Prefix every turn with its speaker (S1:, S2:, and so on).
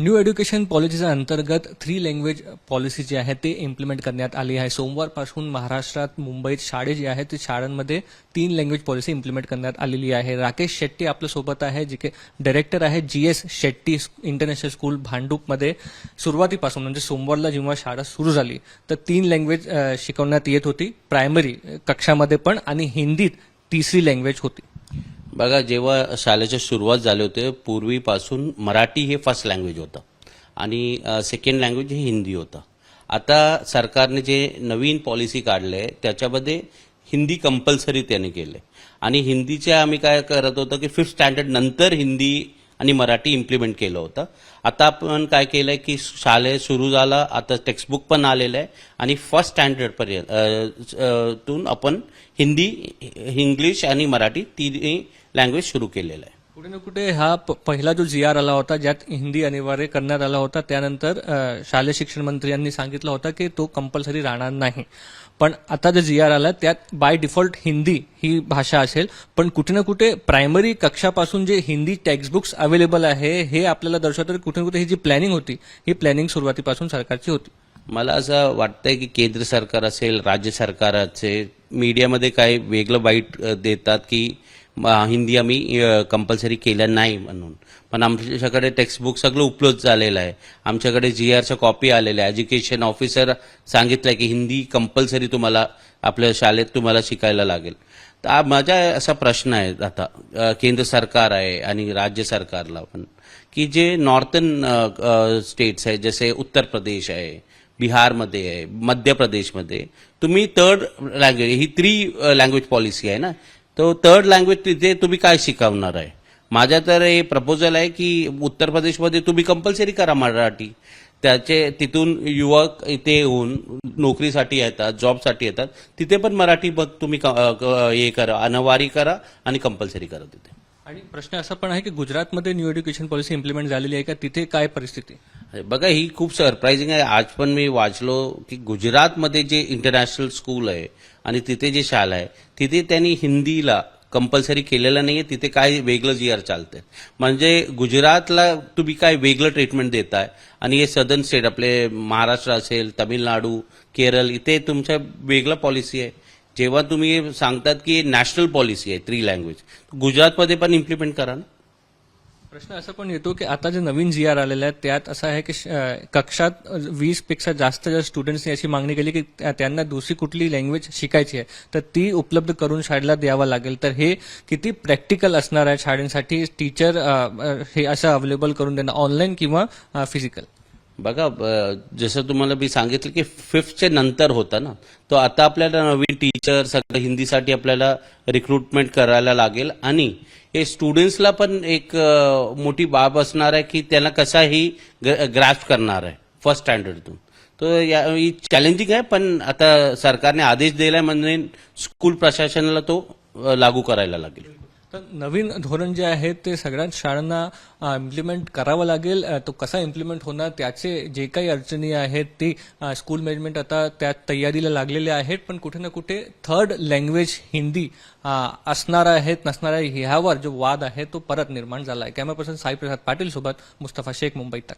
S1: New education पॉलिसीच्या अंतर्गत three language policy जी आहे ते इम्प्लिमेंट करण्यात आली आहे. सोमवारपासून महाराष्ट्रात मुंबईत शाळे जी आहेत ते शाळांमध्ये तीन लँग्वेज पॉलिसी इम्प्लिमेंट करण्यात आलेली आहे. राकेश शेट्टी आपल्यासोबत आहे जे की डायरेक्टर आहे G S Shetty international school भांडूपमध्ये सुरुवातीपासून म्हणजे सोमवारला जेव्हा शाळा सुरू झाली तर तीन लँग्वेज शिकवण्यात येत होती. प्रायमरी कक्षामध्ये पण आणि हिंदीत तिसरी लँग्वेज होती.
S2: बघा जेव्हा शाळेची सुरुवात झाली होते पूर्वीपासून मराठी हे फर्स्ट लँग्वेज होतं आणि सेकंड लँग्वेज हे हिंदी होतं. आता सरकारने जे नवीन पॉलिसी काढले आहे त्याच्यामध्ये हिंदी कंपल्सरी त्याने केले. आणि हिंदीचे आम्ही काय करत होतो की फिफ्थ स्टँडर्ड नंतर हिंदी आणि मराठी इम्प्लिमेंट केलं होतं. आता आपण काय केलंय की शाळे सुरू झालं आता टेक्स्टबुक पण आलेलं आहे आणि फर्स्ट स्टँडर्डपर्यंत तून आपण हिंदी इंग्लिश आणि मराठी तिन्ही लँग्वेज सुरू केलेलं आहे.
S1: कुठे ना कुठे हा प- पहिला जो जी आर आला होता ज्यात हिंदी अनिवार्य करण्यात आला होता त्यानंतर शालेय शिक्षण मंत्री यांनी सांगितलं होतं की तो कंपल्सरी राहणार नाही. पण आता जे जी आर आला त्यात बाय डिफॉल्ट हिंदी ही भाषा असेल पण कुठे ना कुठे प्रायमरी कक्षापासून जे हिंदी टेक्स्टबुक्स अवेलेबल आहे हे आपल्याला दर्शवतं कुठे ना कुठे ही जी प्लॅनिंग होती ही प्लॅनिंग सुरुवातीपासून सरकारची होती.
S2: मला असं वाटतंय की केंद्र सरकार असेल राज्य सरकार असेल मीडियामध्ये काय वेगळं वाईट देतात की हिंदी आम्ही कंपल्सरी केलं नाही म्हणून. पण आमच्याकडे टेक्स्टबुक सगळं उपलब्ध झालेलं आहे. आमच्याकडे जी आरच्या कॉपी आलेल्या आहे एज्युकेशन ऑफिसर सांगितलंय की हिंदी कंपल्सरी तुम्हाला आपल्या शाळेत तुम्हाला शिकायला लागेल. तर माझा असा प्रश्न आहे आता केंद्र सरकार आहे आणि राज्य सरकारला पण की जे नॉर्थन स्टेट्स आहे जसे उत्तर प्रदेश आहे बिहारमध्ये आहे मध्य प्रदेशमध्ये तुम्ही थर्ड लँग्वेज ही थ्री लँग्वेज पॉलिसी आहे ना? तो थर्ड लँग्वेज तिथे तुम्ही काय शिकवणार आहे? माझ्या तर हे प्रपोजल आहे की उत्तर प्रदेशमध्ये तुम्ही कंपल्सरी करा मराठी. त्याचे तिथून युवक इथे येऊन नोकरीसाठी येतात जॉबसाठी येतात. तिथे पण मराठी बघ तुम्ही क- हे करा अनवारी करा आणि कंपल्सरी करा तिथे.
S1: आणि प्रश्न असा पण आहे की गुजरातमध्ये न्यू एज्युकेशन पॉलिसी इम्प्लिमेंट झालेली आहे का? तिथे काय परिस्थिती?
S2: बघा ही खूप सरप्राइझिंग आहे. आज पण मी वाचलो की गुजरातमध्ये जे इंटरनॅशनल स्कूल आहे आणि तिथे जे शाळा आहे तिथे त्यांनी हिंदीला कंपल्सरी केलेलं नाही आहे तिथे काय वेगळं जी आर चालतंय. म्हणजे गुजरातला तुम्ही काय वेगळं ट्रीटमेंट देताय? आणि हे सदर्न स्टेट आपले महाराष्ट्र असेल तमिळनाडू केरळ इथे तुमच्या वेगळं पॉलिसी आहे. जेव्हा तुम्ही सांगतात की नॅशनल पॉलिसी आहे थ्री लँग्वेज गुजरातमध्ये पण इम्प्लिमेंट करा ना.
S1: प्रश्न असा पण येतो की आता जे नवीन जी आर आलेलं आहे त्यात असं आहे की श- कक्षात वीसपेक्षा जास्त ज्या स्टुडंट्सनी अशी मागणी केली की त्यांना दुसरी कुठली लँग्वेज शिकायची आहे तर ती उपलब्ध करून शाळेला द्यावा लागेल. तर हे किती प्रॅक्टिकल असणार आहे शाळेसाठी? टीचर हे असं अवेलेबल करून देणं ऑनलाईन किंवा फिजिकल
S2: बघा जसं तुम्हाला मी सांगितलं की फिफ्थचे नंतर होतं ना तो आता आपल्याला नवीन टीचर सगळं हिंदीसाठी आपल्याला रिक्रुटमेंट करायला लागेल. आणि हे स्टुडंट्सला पण एक मोठी बाब असणार आहे की त्यांना कसाही ग्रास्प करणार आहे फर्स्ट स्टँडर्डतून तर या ही चॅलेंजिंग आहे पण आता सरकारने आदेश दिलाय म्हणजे स्कूल प्रशासनाला तो लागू करायला लागेल.
S1: तर नवीन धोरण जे आहे ते सगळ्याच शाळांना इम्प्लिमेंट करावं लागेल. तो कसा इम्प्लिमेंट होणार त्याचे जे काही अडचणी आहेत ते स्कूल मॅनेजमेंट आता त्या तयारीला लागलेले आहेत. पण कुठे ना कुठे थर्ड लँग्वेज हिंदी असणार आहेत नसणार आहे ह्यावर जो वाद आहे तो परत निर्माण झाला आहे. कॅमेरा पर्सन साई प्रसाद पाटील सोबत मुस्तफा शेख मुंबई तक.